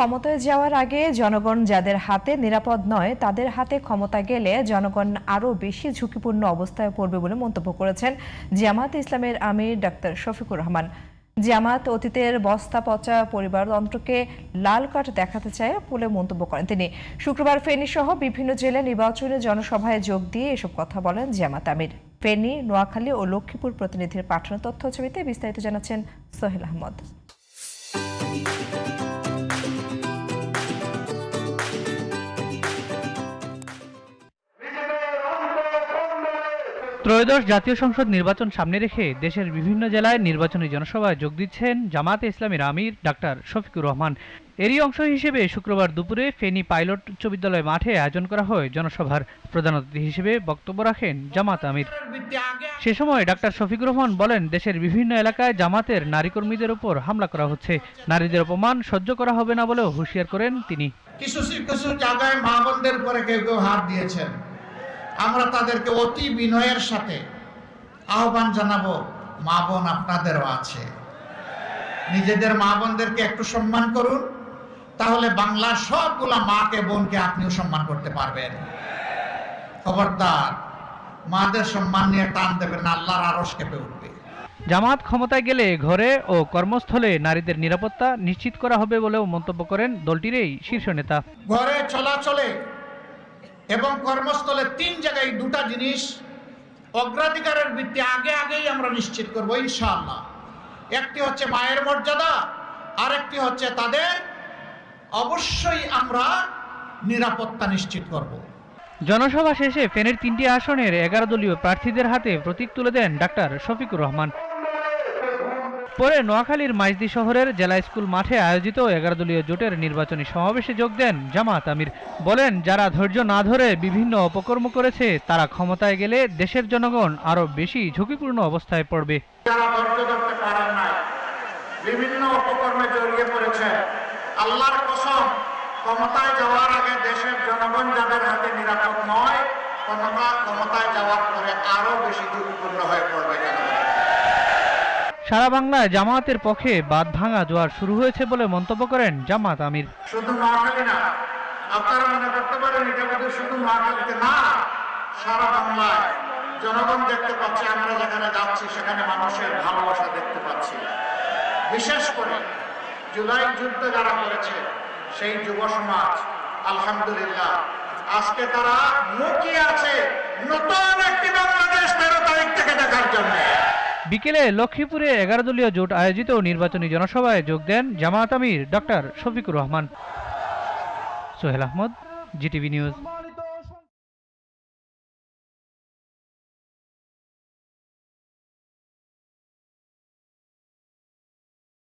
ক্ষমতায় যাওয়ার আগে জনগণ যাদের হাতে নিরাপদ নয়, তাদের হাতে ক্ষমতা গেলে জনগণ আরও বেশি ঝুঁকিপূর্ণ অবস্থায় পড়বে বলে মন্তব্য করেছেন জামাত ইসলামের আমির ডাক্তার শফিকুর রহমান। জামাত অতীতের বস্তা পচা পরিবারতন্ত্রকে লাল কাঠ দেখাতে চায় বলে মন্তব্য করেন তিনি। শুক্রবার ফেনী সহ বিভিন্ন জেলায় নির্বাচনী জনসভায় যোগ দিয়ে এসব কথা বলেন জামাত আমির। ফেনী, নোয়াখালী ও লক্ষ্মীপুর প্রতিনিধির পাঠানো তথ্য ছবিতে বিস্তারিত জানাচ্ছেন সোহেল আহমদ। ত্রয়োদশ জাতীয় সংসদ নির্বাচন সামনে রেখে দেশের বিভিন্ন জেলায় নির্বাচনী জনসভায় যোগ দিচ্ছেন জামাতে ইসলামের আমির ডাক্তার শফিকুর রহমান। এরই অংশ হিসেবে শুক্রবার দুপুরে ফেনী পাইলট উচ্চ বিদ্যালয় মাঠে আয়োজন করা হয় জনসভার প্রধান অতিথি হিসেবে বক্তব্য রাখেন জামাত আমির। সে সময় ডাক্তার শফিকুর রহমান বলেন, দেশের বিভিন্ন এলাকায় জামাতের নারী কর্মীদের উপর হামলা করা হচ্ছে। নারীদের অপমান সহ্য করা হবে না বলেও হুঁশিয়ার করেন তিনি। কিছু কিছু জায়গায় মা বোনদের উপরে কেউ কেউ হাত দিয়েছেন। আমরা তাদেরকে অতি বিনয়ের সাথে আহ্বান জানাব মা বোন আপনাদেরও আছে। নিজেদের মা বোনদেরকে একটু সম্মান করুন তাহলে বাংলার সবগুলা মাকে বোনকে আপনিও সম্মান করতে পারবেন। খবরদার মাদের সম্মান নিয়ে টান দেবেন আল্লাহর আরস কেঁপে উঠবে। জামাত ক্ষমতায় গেলে ঘরে ও কর্মস্থলে নারীদের নিরাপত্তা নিশ্চিত করা হবে বলেও মন্তব্য করেন দলটির এই শীর্ষ নেতা। ঘরে চলাচলে এবং কর্মস্থলে তিন জায়গায় দুটা জিনিস অগ্রাধিকারের ভিত্তি আগে আগেই আমরা নিশ্চিত করব, ইনশাআল্লাহ একটি হচ্ছে মায়ের মর্যাদা, আরেকটি হচ্ছে তাদের অবশ্যই আমরা নিরাপত্তা নিশ্চিত করব। জনসভা শেষে ফেনের তিনটি আসনের এগারো দলীয় প্রার্থীদের হাতে প্রতীক তুলে দেন ডাক্তার শফিকুর রহমান পরে নোয়াখালীর মাইজদি শহরের জেলা স্কুল মাঠে আয়োজিত এগারো দলীয় জোটের নির্বাচনী সমাবেশে যোগ দেন জামাত আমির। বলেন, যারা ধৈর্য না ধরে বিভিন্ন অপকর্ম করেছে, তারা ক্ষমতায় গেলে দেশের জনগণ আরও বেশি ঝুঁকিপূর্ণ অবস্থায় পড়বে। যারা ধৈর্য ধরতে পারেন নাই, বিভিন্ন উপকর্মে জড়িয়ে পড়েছে, আল্লাহর কসম, ক্ষমতায় যাওয়ার আগে দেশের জনগণ যাদের হাতে নিরাপদ নয়, ক্ষমতা ক্ষমতায় যাওয়ার পরে আরও বেশি ঝুঁকিপূর্ণ হয়ে পড়বে জনগণ সারা বাংলায় জামাতের পক্ষে বাদ ভাঙা জোয়ার শুরু হয়েছে বলে মন্তব্য করেন জামাত আমির। শুধু নোয়াখালী না, আপনারা মনে করতে পারেন এটা বোধহয় শুধু নোয়াখালীতে না, সারা বাংলায় জনগণ দেখতে পাচ্ছে, আমরা যেখানে যাচ্ছি সেখানে মানুষের ভালোবাসা দেখতে পাচ্ছি। বিশেষ করে জুলাই যুদ্ধ যারা করেছে, সেই যুব সমাজ, আলহামদুলিল্লাহ, আজকে তারা মুখিয়ে আছে নতুন একটি বাংলাদেশ তেরো তারিখ থেকে দেখার জন্য। বিকেলে লক্ষ্মীপুরে এগারো দলীয় জোট আয়োজিত নির্বাচনী জনসভায় যোগ দেন জামায়াত আমির doctor Shafiqur Rahman. Sohel Ahmed, GTV news.